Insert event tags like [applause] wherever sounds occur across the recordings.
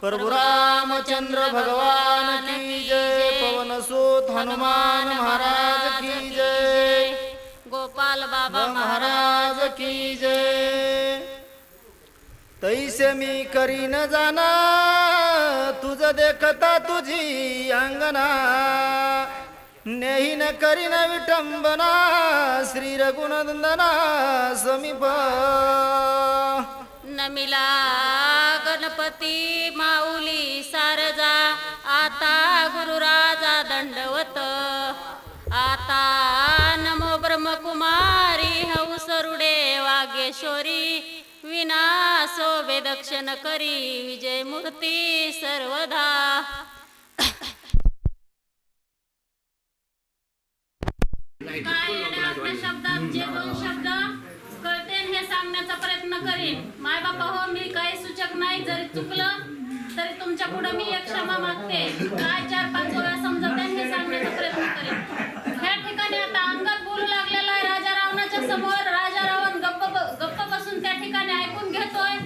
प्रभु रामचंद्र भगवान की जय पवन सूत हनुमान महाराज की जय गोपाल बाबा महाराज की जय। तैसे मी करीन जाना तुझ देखता तुझी अंगना। नेहीन करीन विटंबना श्री रघुनंदना समीप। न मिला गणपती माऊली सारजा आता गुरुराजा दंडवत. आता नमो ब्रह्मकुमारी हौसरुडे वागेश्वरी विनासो वेदक्षण करी विजय मूर्ती सर्वदा शब्दांचे देईल माय बापा हो मी काही सूचक नाही. जरी चुकलं तरी तुमच्यापुढे मी एक क्षमा मागते. काय चार पाच वेळा समजवताना सांगण्याचा प्रयत्न करेन. या ठिकाणी आता अंगात बोलू लागलेला आहे. राजा रावणाच्या समोर राजा रावण गप्प गप्प बसून त्या ठिकाणी ऐकून घेतोय.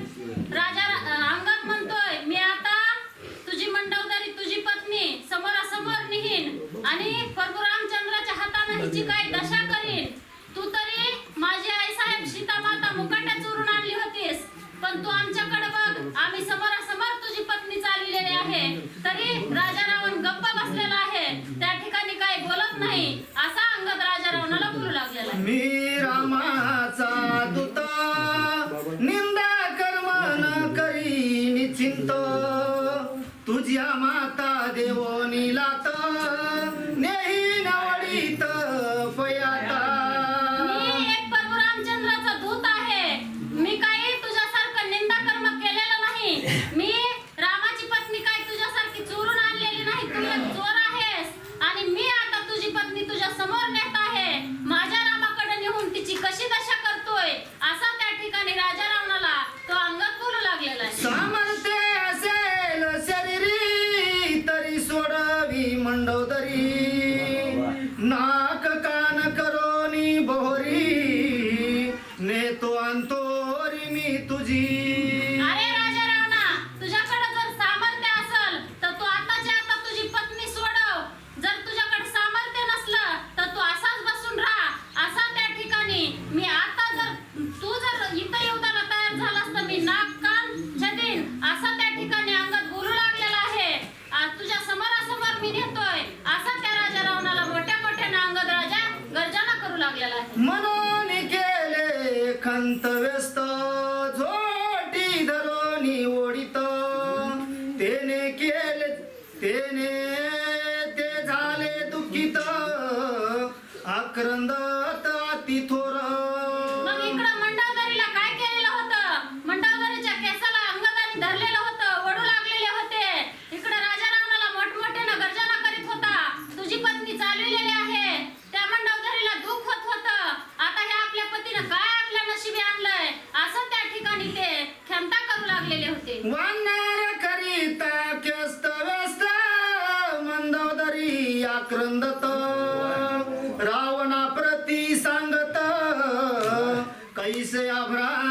राजा अंगात म्हणतोय मी आता तुझी मंडवदारी तुझी पत्नी समोरासमोर निहीन आणि प्रभू रामचंद्राच्या हाताने हिची काय अरे बो शक्ती थोर. मग इकडं काय केलेलं होतं? मंडळगरीच्या केसाला अंगदाने धरलेलं होतं वडू लागलेले होते. इकडं राजा रावणाला मोठमोठ्यानं तुझी पत्नी चालविलेली आहे. त्या मंडळगरीला दुःख होत आता हे आपल्या पतीनं काय आपल्या नशिबी आणलंय? असं त्या ठिकाणी ते क्षमता करू लागलेले होते. वानर करिता केस्त व्यस्त मंदोदरी आक्रंदत. Aí se abra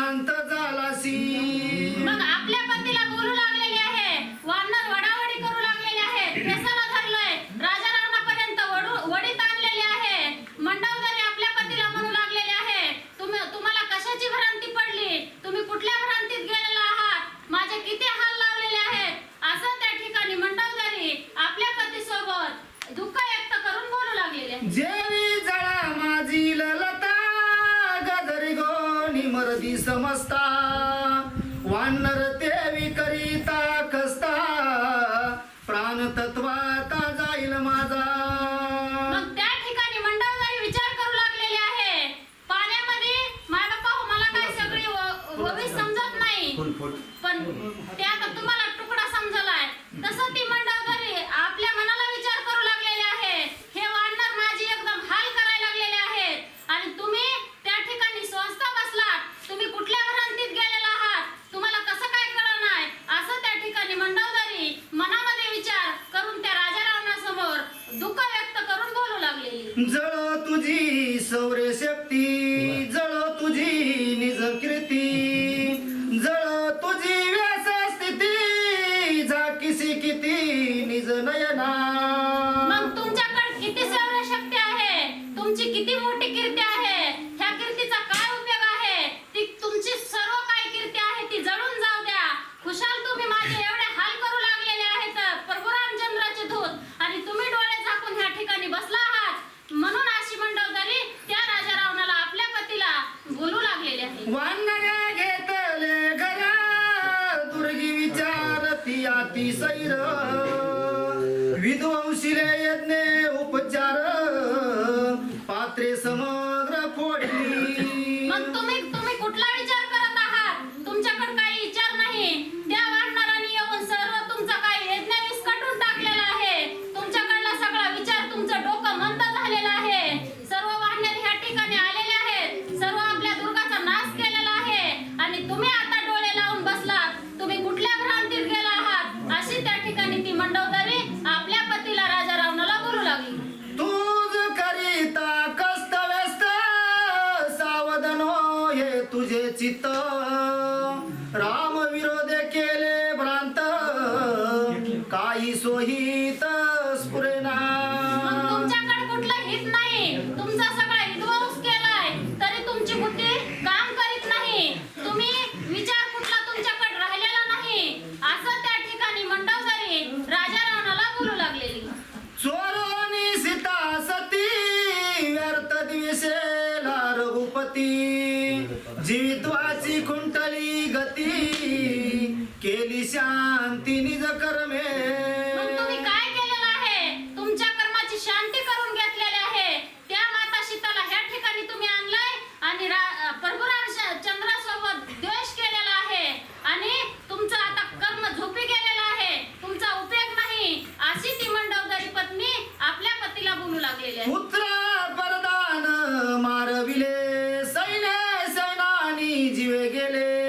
ते आता तुम्हाला तुकडा समजलाय. तसं ती तिसै तिसैर विध्वंसीले यज्ञ उपचार काही सोहीत स्फुरणा मग तुमच्याकडे कुठलं हित नाही. तुमचा सगळा हितवंश केलाय. तरी तुमची बुद्धी काम करीत नाही. तुम्ही विचार कुठला तुमच्याकडे राहिलेला नाही. असं त्या ठिकाणी मंडवदारी राजा राणाला बोलू लागलेली. चोरोनी सीता सती व्यर्थ दिवसेला रघुपती. जीवित्वाची खुंटली गती. केली शांती निज कर्मे. तुम्ही काय केलेलं आहे? तुमच्या कर्माची शांती करून घेतलेली आहे. त्या माता सीताला ह्या ठिकाणी तुम्ही आणलंय आणि रा- प्रभू चंद्रासोबत द्वेष केलेला आहे. आणि तुमचं आता कर्म झोपी गेलेलं आहे. तुमचा उपयोग नाही. अशी ती मंडवदारी पत्नी आपल्या पतीला बोलू लागलेली आहे. पुत्र परदान मारविले. सैन्य सैनानी जीवे गेले.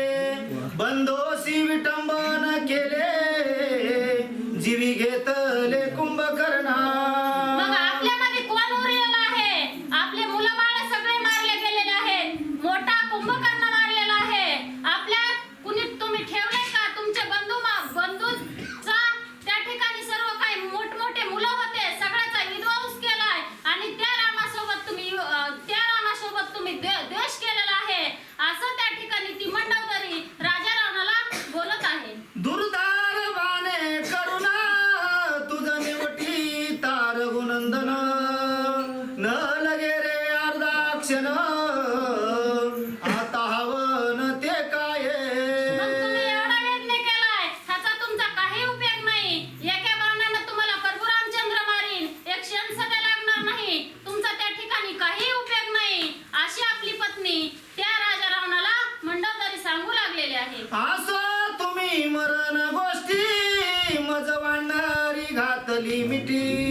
बंदोसी विटंबन केले जीवी घेतात limited.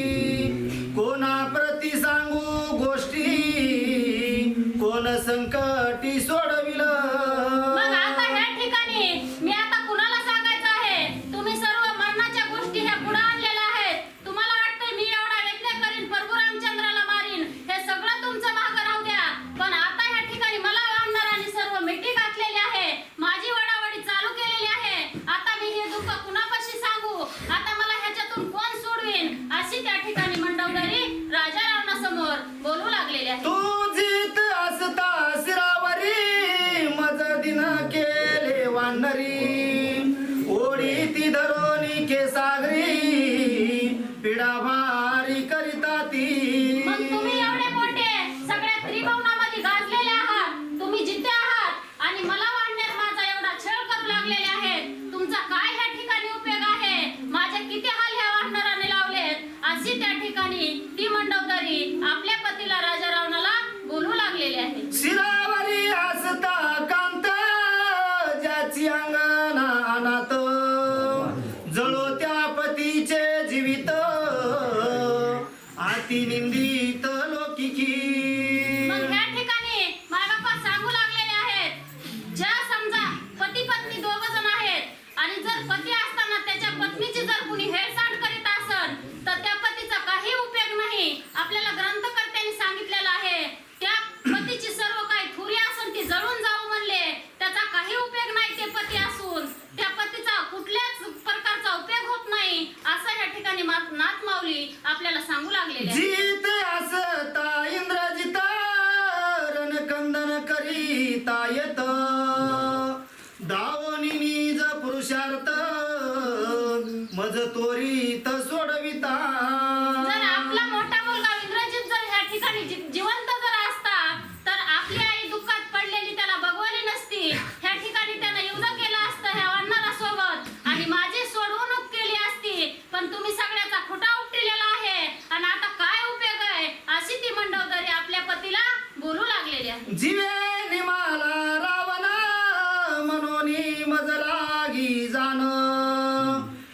धरोनी केसा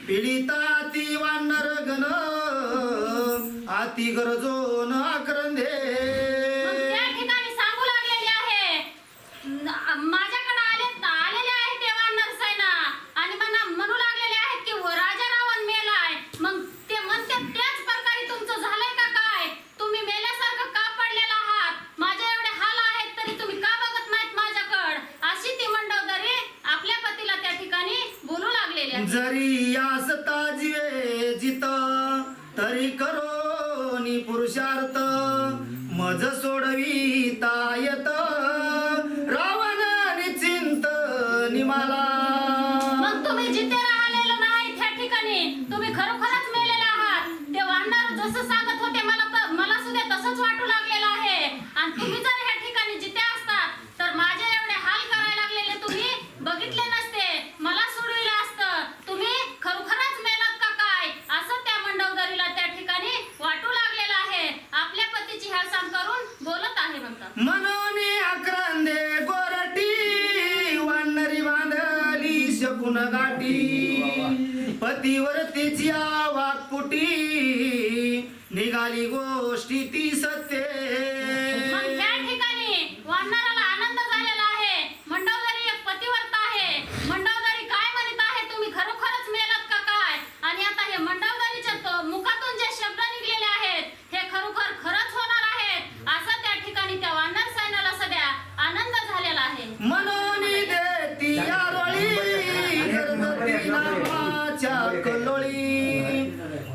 पीडिताती वानर गण आती गरजोन आक्रंदे. जरी यास ताजवे जित तरी करो पुरुषार्थ. मज सोडवी तायता किती सत्य मग आनंद झालेला आहे. मंडवदारी एक पतिवर्त आहे मंडवदारी काय म्हणत आहे तुम्ही खरोखरच मेलात का काय? आणि आता हे मंडवदारीच्या मुखातून जे शब्द निघलेले आहेत हे खरोखर खरंच होणार आहेत? असं त्या ठिकाणी त्या वानर सैन्याला सध्या आनंद झालेला आहे. म्हणून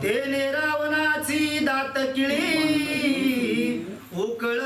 तेने किळी उकळ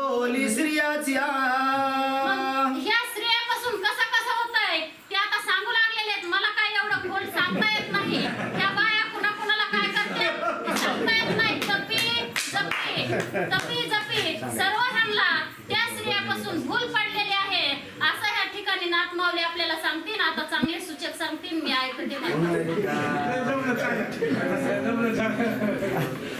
बोली स्त्रियाच्या ह्या स्त्रियापासून कसं कसं होत आहे ते आता सांगू लागलेले आहेत. मला काय एवढं खोल सांगता येत नाही. त्या बाया कुणा कुणाला काय करतात ते सांगता येत नाही. जपी जपी जपी जपी. सर्वजणला त्या स्त्रियापासून भूल पडलेली आहे. असं ह्या ठिकाणी नातमावली आपल्याला सांगतील. आता चांगले सूचक सांगतील. मी ऐकते [laughs]